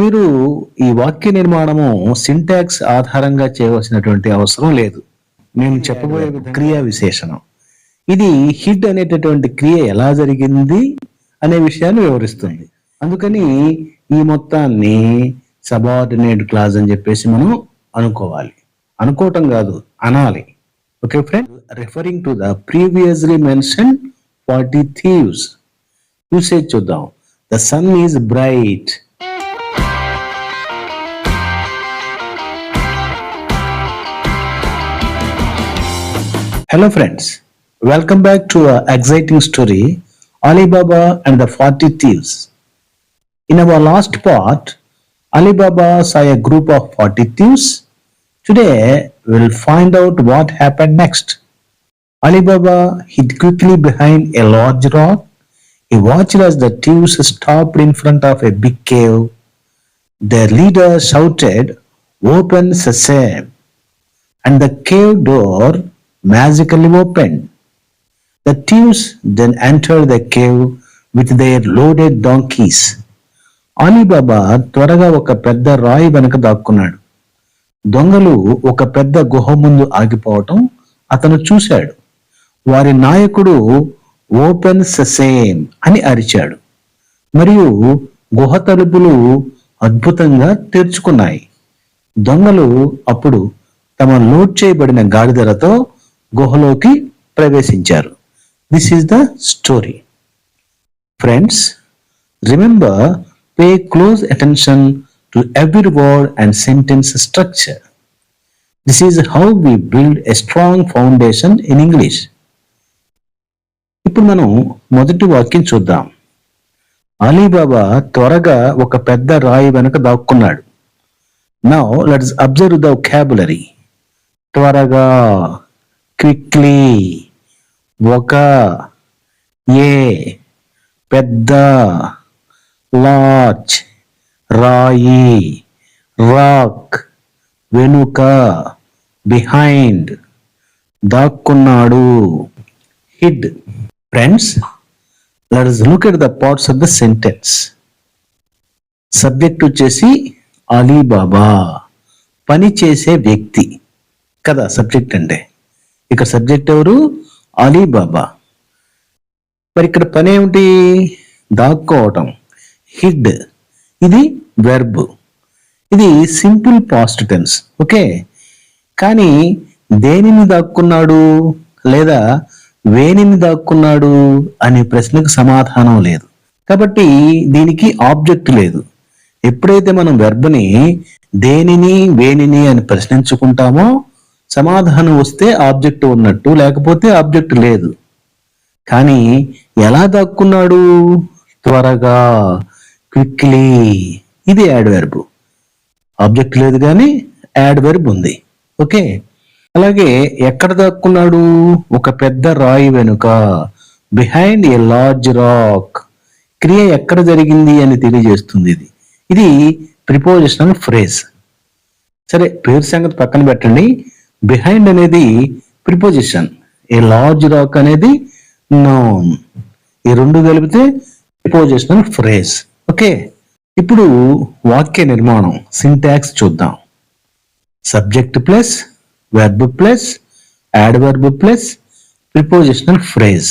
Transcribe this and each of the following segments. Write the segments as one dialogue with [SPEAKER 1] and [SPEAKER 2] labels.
[SPEAKER 1] మీరు ఈ వాక్య నిర్మాణము సింటాక్స్ ఆధారంగా చేయవలసినటువంటి అవసరం లేదు. నేను చెప్పబోయే క్రియా విశేషణం. ఇది హిడ్ అనేటటువంటి క్రియ ఎలా జరిగింది అనే విషయాన్ని వివరిస్తుంది. అందుకని ఈ మొత్తాన్ని సబార్డినేట్ క్లాజ్ అని చెప్పేసి మనం అనుకోవాలి. అనుకోవటం కాదు అనాలి. Okay friend referring to the previously mention forty thieves usage చూద్దాం. The sun is bright Hello friends, welcome back to our exciting story Alibaba and the 40 Thieves. In our last part, Alibaba saw a group of 40 thieves. Today, we'll find out what happened next. Alibaba hid quickly behind a large rock. He watched as the thieves stopped in front of a big cave. Their leader shouted, Open sesame! And the cave door magically opened. The thieves then entered the cave with their loaded donkeys. Ali Baba త్వరగా ఒక పెద్ద రాయి వెనక దాక్కున్నాడు దొంగలు ఒక పెద్ద గుహ ముందు ఆగిపోవటం అతను చూశాడు వారి నాయకుడు ఓపెన్ ససేమ్ అని అరిచాడు మరియు గుహ తలుపులు అద్భుతంగా తెరుచుకున్నాయి దొంగలు అప్పుడు తమ లోడ్ చేయబడిన గాడిదలతో గుహలోకి ప్రవేశించారు. This is the story friends remember pay close attention to every word and sentence structure this is how we build a strong foundation in English ఇప్పుడు మనం మొదటి వాక్యం చూద్దాం. అలీబాబా త్వరగా ఒక పెద్ద రాయి వెనుక దాక్కున్నాడు. Now let's observe the vocabulary త్వరగా. క్విక్లీ ఒక ఏ పెద్ద లార్జ్ రాయి రాక్ వెనుక బిహైండ్ దాక్కున్నాడు. Hid friends let us look at the parts of the sentence subject వచ్చేసి అలీబాబా పని చేసే వ్యక్తి. కదా సబ్జెక్ట్ అంటే? ఇక్కడ సబ్జెక్ట్ ఎవరు? అలీబాబా. మరి ఇక్కడ పని ఏమిటి? దాక్కోవటం. హిడ్. ఇది వెర్బ్ ఇది సింపుల్ పాస్ట్ టెన్స్ ఓకే? కానీ దేనిని దాక్కున్నాడు? లేదా వేనిని దాక్కున్నాడు అనే ప్రశ్నకు సమాధానం లేదు. కాబట్టి దీనికి ఆబ్జెక్ట్ లేదు. ఎప్పుడైతే మనం వెర్బ్ని దేనిని వేనిని అని ప్రశ్నించుకుంటామో సమాధానం వస్తే ఆబ్జెక్ట్ ఉన్నట్టు లేకపోతే ఆబ్జెక్ట్ లేదు. కానీ ఎలా దాక్కున్నాడు? త్వరగా క్విక్లీ. ఇది యాడ్ వెర్బ్ ఆబ్జెక్ట్ లేదు కానీ యాడ్ వెర్బ్ ఉంది. ఓకే? అలాగే ఎక్కడ దాక్కున్నాడు? ఒక పెద్ద రాయి వెనుక. Behind a large rock. క్రియ ఎక్కడ జరిగింది అని తెలియజేస్తుంది ఇది. ఇది ప్రిపోజిషనల్ ఫ్రేజ్. సరే పేరు సంగతి పక్కన పెట్టండి. బిహైండ్ అనేది ప్రిపోజిషన్ ఏ లార్జ్ రాక్ అనేది నౌన్ ఈ రెండు కలిపితే ప్రిపోజిషనల్ ఫ్రేజ్ ఓకే ఇప్పుడు వాక్య నిర్మాణం సింటాక్స్ చూద్దాం. Subject plus verb plus adverb plus prepositional phrase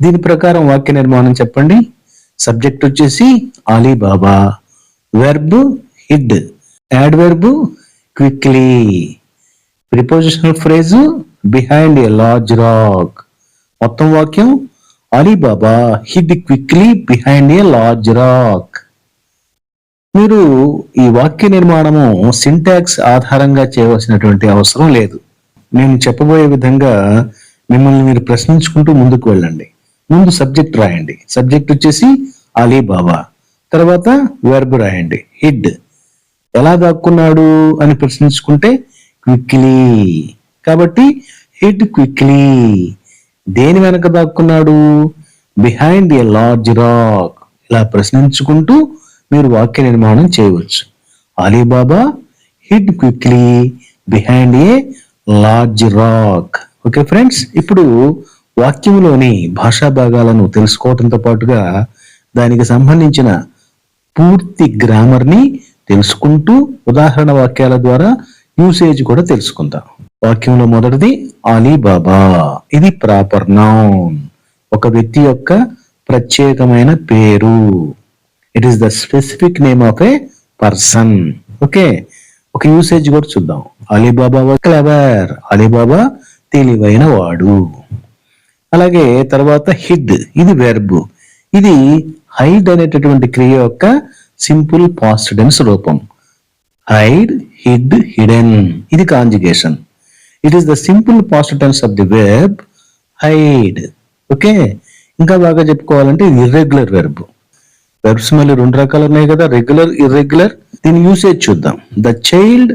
[SPEAKER 1] దీని ప్రకారం వాక్య నిర్మాణం చెప్పండి. సబ్జెక్ట్ వచ్చేసి Ali Baba verb hid adverb quickly prepositional phrase behind a large rock మొత్తం వాక్యం Ali Baba hid quickly behind a large rock మీరు ఈ వాక్య నిర్మాణము సింటాక్స్ ఆధారంగా చేయవలసినటువంటి అవసరం లేదు. నేను చెప్పబోయే విధంగా మిమ్మల్ని మీరు ప్రశ్నించుకుంటూ ముందుకు వెళ్ళండి. ముందు సబ్జెక్ట్ రాయండి. సబ్జెక్ట్ వచ్చేసి అలీబాబా. తర్వాత వెర్బ్ రాయండి. హిడ్ ఎలా దాక్కున్నాడు అని ప్రశ్నించుకుంటే క్విక్లీ కాబట్టి హిట్ క్విక్లీ దేని వెనక దాక్కున్నాడు? బిహైండ్ ఏ లార్జ్ రాక్ ఇలా ప్రశ్నించుకుంటూ మీరు వాక్య నిర్మాణం చేయవచ్చు. Ali Baba hid quickly behind a large rock okay friends ఇప్పుడు వాక్యంలోని భాషా భాగాలను తెలుసుకోవడంతో పాటుగా దానికి సంబంధించిన పూర్తి గ్రామర్ని తెలుసుకుంటూ ఉదాహరణ వాక్యాల ద్వారా యూసేజ్ కూడా తెలుసుకుందాం. వాక్యంలో మొదటిది అలీబాబా. ఇది ప్రాపర్ నౌన్. ఒక వ్యక్తి యొక్క ప్రత్యేకమైన పేరు. It is the specific name of a person okay ఒక యూసేజ్ కూడా చూద్దాం. అలీబాబా క్లెవర్ అలీబాబా తెలివైన వాడు. అలాగే తర్వాత హిడ్ ఇది వెర్బ్ ఇది హైడ్ అనేటటువంటి క్రియ యొక్క సింపుల్ పాస్టెన్స్ రూపం. హైడ్ హిడ్ హిడెన్ ఇది conjugation it is the simple past tense of the verb hide okay ఇంకా బాగా చెప్పుకోవాలంటే ఇది ఇర్రెగ్యులర్ వెర్బ్ వెర్బ్స్ మళ్ళీ రెండు రకాలు ఉన్నాయి కదా రెగ్యులర్ ఇర్రెగ్యులర్ దీని యూసేజ్ చూద్దాం. The child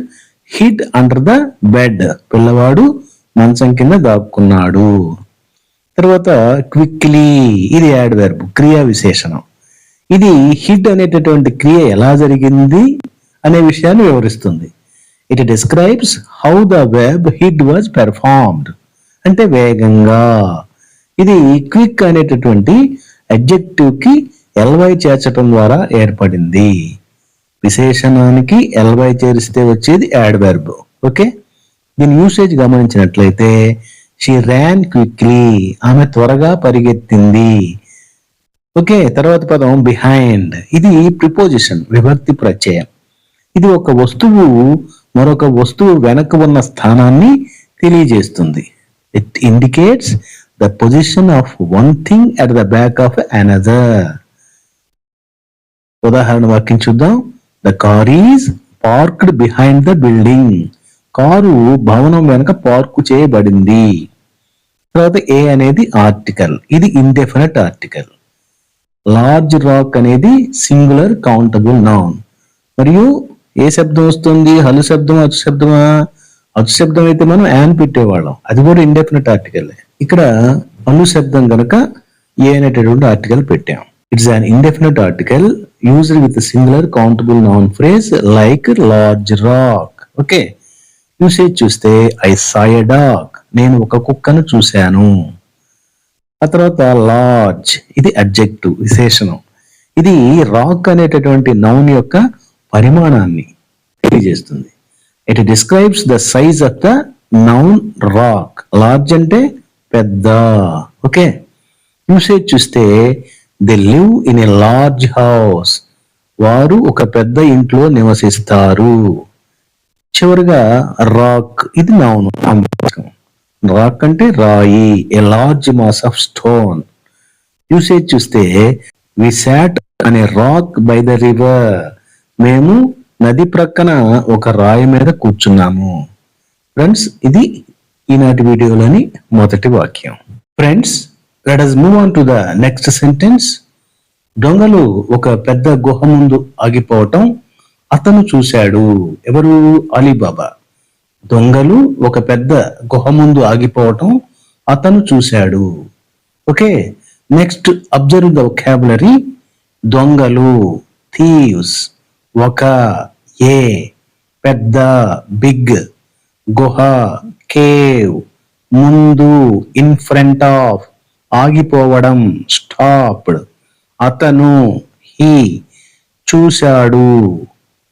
[SPEAKER 1] hid under the bed పిల్లవాడు మంచం కింద దాక్కున్నాడు. తర్వాత క్విక్లీ ఇది యాడ్ వెర్బ్ క్రియా విశేషణం ఇది హిడ్ అనేటటువంటి క్రియ ఎలా జరిగింది? అనే విషయాన్ని వివరిస్తుంది. It describes how the verb hid was performed అంటే వేగంగా. ఇది క్విక్ అనేటటువంటి అడ్జెక్టివ్కి ఎల్వై చేర్చడం ద్వారా ఏర్పడింది. విశేషణానికి ఎల్వై చేరిస్తే వచ్చేది యాడ్వెర్బ్ ఓకే దీని యూసేజ్ గమనించినట్లయితే షీ ర్యాన్ క్విక్లీ ఆమె త్వరగా పరిగెత్తింది. ఓకే తర్వాత పదం బిహైండ్ ఇది ప్రిపోజిషన్ విభక్తి ప్రత్యయం. ఇది ఒక వస్తువు మరొక వస్తువు వెనక ఉన్న స్థానాన్ని తెలియజేస్తుంది. It indicates the position of one thing at the back of another ఉదాహరణ వాక్యం చూద్దాం. The car is parked behind the building car భవనం వెనక పార్కు చేయబడింది. తర్వాత ఏ అనేది ఆర్టికల్ ఇది ఇండెఫినెట్ ఆర్టికల్ లార్జ్ రాక్ అనేది సింగులర్ కౌంటబుల్ నౌన్ మరియు ఏ శబ్దం వస్తుంది? హలు శబ్దం అచు శబ్దమా? అచు శబ్దం అయితే మనం యాన్ పెట్టేవాళ్ళం. అది కూడా ఇండెఫినెట్ ఆర్టికల్ ఇక్కడ హలు శబ్దం గనక ఏ అనేటటువంటి ఆర్టికల్ పెట్టాం. It's an indefinite article used with singular countable noun phrase like large rock okay usage చూస్తే ఐ సాయ డాగ్ నేను ఒక కుక్కను చూశాను. ఆ తర్వాత లార్జ్ ఇది అడ్జెక్టివ్ విశేషణం. ఇది రాక్ అనేటటువంటి నౌన్ యొక్క పరిమాణాన్ని తెలియజేస్తుంది. It describes the size of the noun rock large అంటే పెద్ద. ఓకే యూసేజ్ చూస్తే they live in a large house వారు ఒక పెద్ద ఇంట్లో నివసిస్తారు. చివరిగా రాక్ ఇది నౌన్ రాక్ అంటే రాయి a large mass of stone usage చూస్తే వి సాట్ అనే రాక్ బై ద రివర్ మేము నది ప్రక్కన ఒక రాయి మీద కూర్చున్నాము. ఫ్రెండ్స్ ఇది ఈనాటి వీడియోలోని మొదటి వాక్యం. Friends let us move on to the next sentence దొంగలు ఒక పెద్ద గుహ ముందు ఆగిపోవటం అతను చూశాడు. ఎవరు? అలీబాబా. దొంగలు ఒక పెద్ద గుహ ముందు ఆగిపోవటం అతను చూశాడు. Okay next observe the vocabulary దొంగలు థీవ్స్ ఒక ఏ పెద్ద బిగ్ గుహ కేవ్ ముందు ఇన్ ఫ్రంట్ ఆఫ్ ఆగిపోవడం స్టాప్డ్. అతను హీ చూశాడు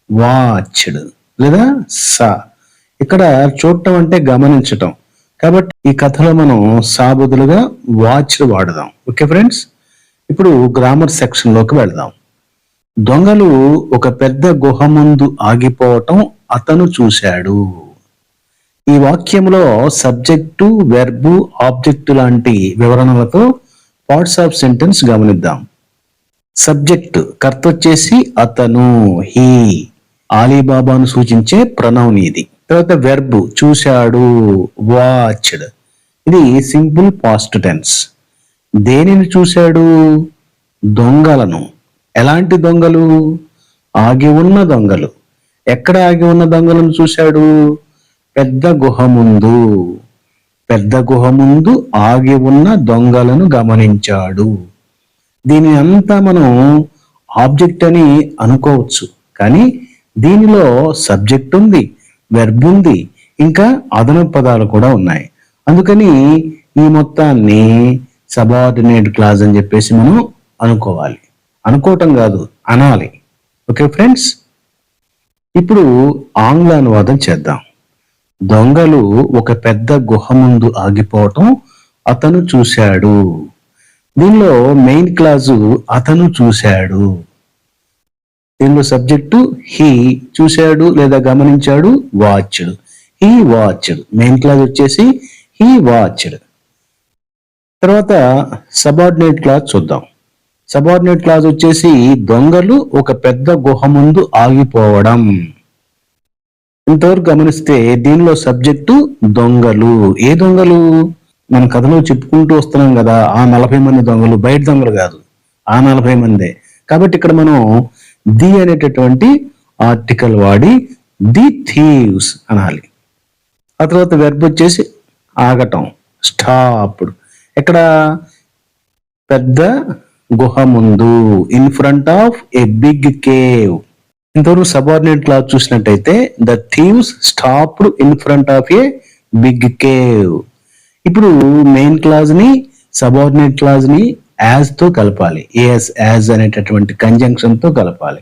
[SPEAKER 1] వాచ్డ్. లేదా సా. ఇక్కడ చూడటం అంటే గమనించటం. కాబట్టి ఈ కథలో మనం సాబుదులుగా వాచ్డ్ వాచ్ వాడదాం. Okay friends? ఇప్పుడు గ్రామర్ సెక్షన్లోకి వెళ్దాం. దొంగలు ఒక పెద్ద గుహ ముందు ఆగిపోవటం అతను చూశాడు. ఈ వాక్యంలో సబ్జెక్టు వెర్బు ఆబ్జెక్టు లాంటి వివరణలతో పార్ట్స్ ఆఫ్ సెంటెన్స్ గమనిద్దాం. సబ్జెక్ట్ కర్త వచ్చేసి అతను హీ ఆలీబాబాను సూచించే ప్రణౌన్ ఇది తర్వాత వెర్బ్ చూశాడు వాచ్డ్ ఇది సింపుల్ పాస్ట్ టెన్స్. దేనిని చూశాడు? దొంగలను. ఎలాంటి దొంగలు? ఆగి ఉన్న దొంగలు. ఎక్కడ ఆగి ఉన్న దొంగలను చూశాడు? పెద్ద గుహ ముందు. పెద్ద గుహ ముందు ఆగి ఉన్న దొంగలను గమనించాడు. దీని అంతా మనం ఆబ్జెక్ట్ అని అనుకోవచ్చు. కానీ దీనిలో సబ్జెక్ట్ ఉంది వెర్బ్ ఉంది ఇంకా అదనపు పదాలు కూడా ఉన్నాయి. అందుకని ఈ మొత్తాన్ని సబార్డినేట్ క్లాజ్ అని చెప్పేసి మనం అనుకోవాలి. అనుకోవటం కాదు అనాలి. Okay friends? ఇప్పుడు ఆంగ్ల అనువాదం చేద్దాం. దొంగలు ఒక పెద్ద గుహ ముందు ఆగిపోవటం అతను చూశాడు. దీనిలో మెయిన్ క్లాజు అతను చూశాడు. దీనిలో సబ్జెక్టు హీ చూశాడు లేదా గమనించాడు? Watched. He watched. Main clause వచ్చేసి హీ వాచ్డ్. తర్వాత సబార్డినేట్ క్లాజ్ చూద్దాం. సబార్డినేట్ క్లాజ్ వచ్చేసి దొంగలు ఒక పెద్ద గుహ ముందు ఆగిపోవడం. ఇంతవరకు గమనిస్తే దీనిలో సబ్జెక్టు దొంగలు. ఏ దొంగలు? మన కథలో చెప్పుకుంటూ వస్తున్నాం కదా ఆ నలభై మంది దొంగలు బయట దొంగలు కాదు ఆ నలభై మందే. కాబట్టి ఇక్కడ మనం ది అనేటటువంటి ఆర్టికల్ వాడి ది థీవ్స్ అనాలి. ఆ తర్వాత వెర్బ్ వచ్చేసి ఆగటం స్టాప్డ్ ఇక్కడ పెద్ద గుహ ముందు in front of a big cave ఇంతవరకు సబార్డినేట్ క్లాస్ చూసినట్టయితే the thieves stopped in front of a big cave ఇప్పుడు మెయిన్ క్లాజ్ని సబార్డినేట్ క్లాజ్ని యాజ్తో కలపాలి. ఏఎస్ యాజ్ అనేటటువంటి కంజంక్షన్తో కలపాలి.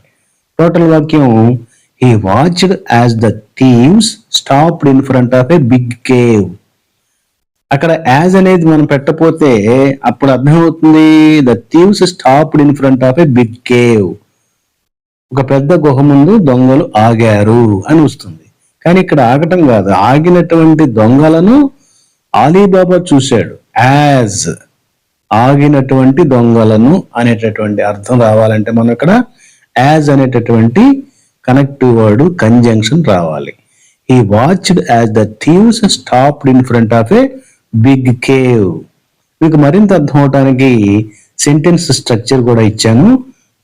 [SPEAKER 1] టోటల్ వాక్యం he watched as the thieves stopped in front of a big cave అక్కడ యాజ్ అనేది మనం పెట్టపోతే అప్పుడు అర్థమవుతుంది the thieves stopped in front of a big cave ఒక పెద్ద గుహ ముందు దొంగలు ఆగారు అని వస్తుంది. కానీ ఇక్కడ ఆగటం కాదు. ఆగినటువంటి దొంగలను ఆలీబాబా చూశాడు. యాజ్ ఆగినటువంటి దొంగలను అనేటటువంటి అర్థం రావాలంటే మనం ఇక్కడ యాజ్ అనేటటువంటి కనెక్టివ్ వర్డ్ కంజంక్షన్ రావాలి. ఈ watched as the thieves stopped in front of a big cave. మీకు మరింత అర్థం అవటానికి సెంటెన్స్ స్ట్రక్చర్ కూడా ఇచ్చాను.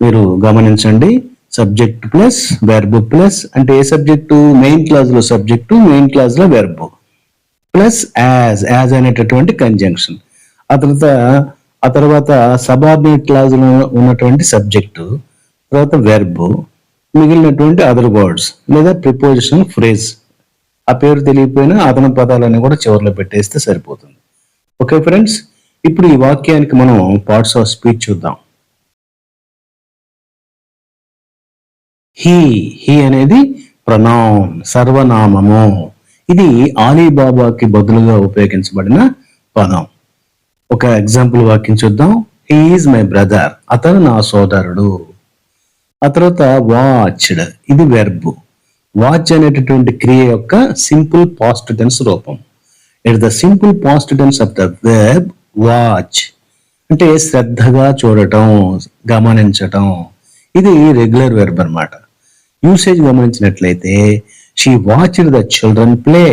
[SPEAKER 1] మీరు గమనించండి. సబ్జెక్ట్ ప్లస్ వెర్బ్ ప్లస్ అంటే ఏ సబ్జెక్టు? మెయిన్ క్లాజ్లో సబ్జెక్టు మెయిన్ క్లాజ్లో వెర్బ్ ప్లస్ యాజ్ యాజ్ అనేటటువంటి కంజంక్షన్ ఆ తర్వాత ఆ తర్వాత సబార్డినేట్ క్లాజ్లో ఉన్నటువంటి సబ్జెక్టు తర్వాత వెర్బ్ మిగిలినటువంటి అదర్ వర్డ్స్ లేదా ప్రిపోజిషన్ ఫ్రేజ్ ఆ పేరు తెలియకపోయినా అదన పదాలన్నీ కూడా చివరిలో పెట్టేస్తే సరిపోతుంది. ఓకే ఫ్రెండ్స్ ఇప్పుడు ఈ వాక్యానికి మనం పార్ట్స్ ఆఫ్ స్పీచ్ చూద్దాం. హీ హీ అనేది ప్రొనౌన్ సర్వనామము. ఇది ఆలీబాబాకి బదులుగా ఉపయోగించబడిన పదం. ఒక ఎగ్జాంపుల్ వాక్యం చూద్దాం. హీఈస్ మై బ్రదర్ అతను నా సోదరుడు. ఆ తర్వాత వాచ్డ్ ఇది వెర్బు. వాచ్ అనేటటువంటి క్రియ యొక్క సింపుల్ పాస్ట్ టెన్స్ రూపం. It the simple past tense of the verb watch అంటే శ్రద్ధగా చూడటం గమనించటం ఇది రెగ్యులర్ వెర్బ్ అన్నమాట. యూసేజ్ గమనించినట్లయితే she watched the children play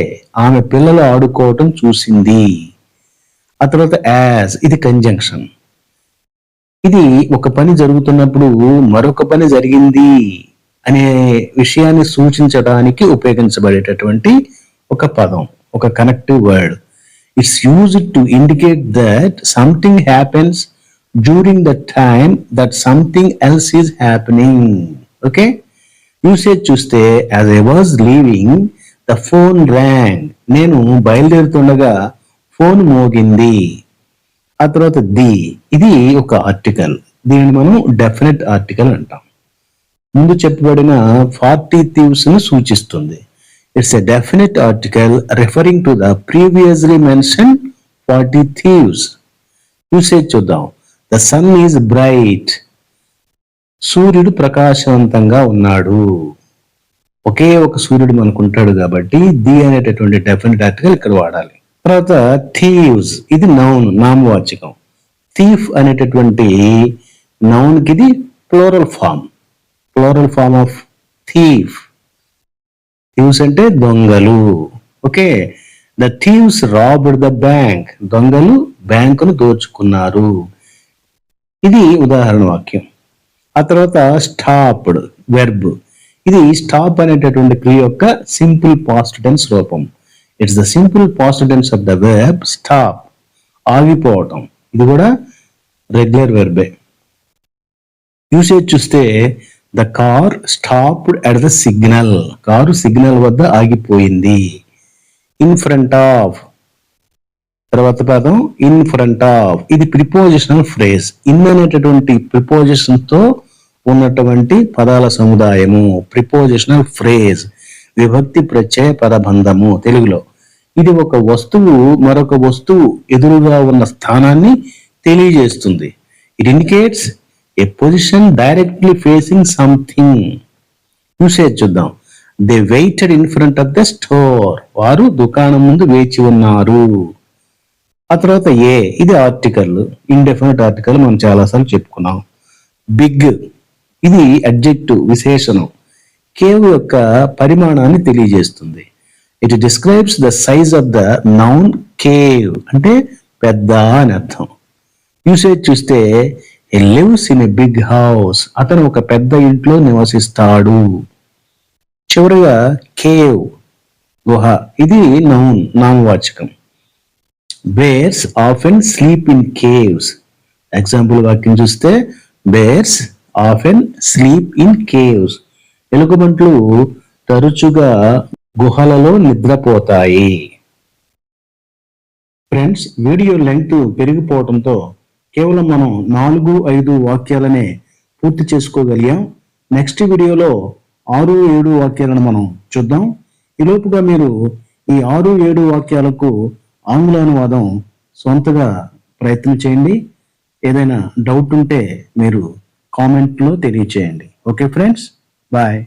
[SPEAKER 1] ఆమె పిల్లలు ఆడుకోవటం చూసింది. ఆ తర్వాత యాజ్ ఇది కంజంక్షన్ ఇది ఒక పని జరుగుతున్నప్పుడు మరొక పని జరిగింది. అనే విషయాన్ని సూచించడానికి ఉపయోగించబడేటటువంటి ఒక పదం ఒక connective word it's use to indicate that something happens during the time that something else is happening okay usage చూస్తే as I was leaving the phone rang నేను బయలుదేరుతుండగా ఫోన్ మోగింది. ఆ తర్వాత ది. ఇది ఒక ఆర్టికల్ దీనిని మనం డెఫినెట్ ఆర్టికల్ అంటాం. ముందు చెప్పబడిన ఫార్టీ థీవ్స్ని సూచిస్తుంది. It's a definite article referring to the previously mention forty thieves usage చూద్దాం. ద సన్ ఈజ్ బ్రైట్ సూర్యుడు ప్రకాశవంతంగా ఉన్నాడు. ఒకే ఒక సూర్యుడు మనకు ఉంటాడు కాబట్టి ది అనేటటువంటి డెఫినెట్ ఆర్టికల్ ఇక్కడ వాడాలి. తర్వాత థీవ్స్ ఇది నౌన్ నామవాచకం. థీఫ్ అనేటటువంటి నౌన్కి ఇది plural form plural form of thief thieves అంటే దొంగలు. Okay? The thieves robbed the bank దొంగలు బ్యాంకును దోచుకున్నారు. ఇది ఉదాహరణ వాక్యం. ఆ తర్వాత స్టాప్డ్ వెర్బ్ ఇది స్టాప్ అనేటటువంటి క్రియ యొక్క సింపుల్ పాస్ట్ టెన్స్ రూపం. It's the simple past tense of the verb stop ఆగిపోవటం. ఇది కూడా రెగ్యులర్ వెర్బే యూసేజ్ చూస్తే the car stopped at the signal car signal వద్ద ఆగిపోయింది. ఇన్ ఫ్రంట్ ఆఫ్ తర్వాత పదం ఇన్ ఫ్రంట్ ఆఫ్ ఇది ప్రిపోజిషనల్ ఫ్రేజ్ ఇన్ అనేటటువంటి ప్రిపోజిషన్తో ఉన్నటువంటి పదాల సముదాయము. ప్రిపోజిషనల్ ఫ్రేజ్ విభక్తి ప్రత్యయ పదబంధము తెలుగులో. ఇది ఒక వస్తువు మరొక వస్తువు ఎదురుగా ఉన్న స్థానాన్ని తెలియజేస్తుంది. It indicates a position directly facing something usage చూద్దాం. They waited in front of the store వారు దుకాణం ముందు వేచి ఉన్నారు. ఆ తర్వాత ఏ ఇది ఆర్టికల్ ఇండెఫినెట్ ఆర్టికల్ మనం చాలాసార్లు చెప్పుకున్నాం. బిగ్ ఇది అడ్జెక్టివ్ విశేషణం. కేవ్ యొక్క పరిమాణాన్ని తెలియజేస్తుంది. It describes the size of the noun cave అంటే పెద్ద అని అర్థం. యూసేజ్ చూస్తే he lives in a big house అతను ఒక పెద్ద ఇంట్లో నివసిస్తాడు. చివరిగా కేవ్ గుహ ఇది నౌన్ నామవాచకం. Bears often sleep in caves. Example వాక్యం చూస్తే bears often sleep in caves. ఎలుగుబంట్లు తరచుగా గుహలలో నిద్రపోతాయి. ఫ్రెండ్స్ వీడియో లెంగ్త్ పెరిగిపోవడంతో కేవలం మనం నాలుగు ఐదు వాక్యాలనే పూర్తి చేసుకోగలిగాం. నెక్స్ట్ వీడియోలో ఆరు ఏడు వాక్యాలను మనం చూద్దాం. ఈలోపుగా మీరు ఈ ఆరు ఏడు వాక్యాలకు ఆంగ్ల అనువాదం సొంతగా ప్రయత్నం చేయండి. ఏదైనా డౌట్ ఉంటే మీరు కామెంట్లో తెలియచేయండి. Okay friends bye.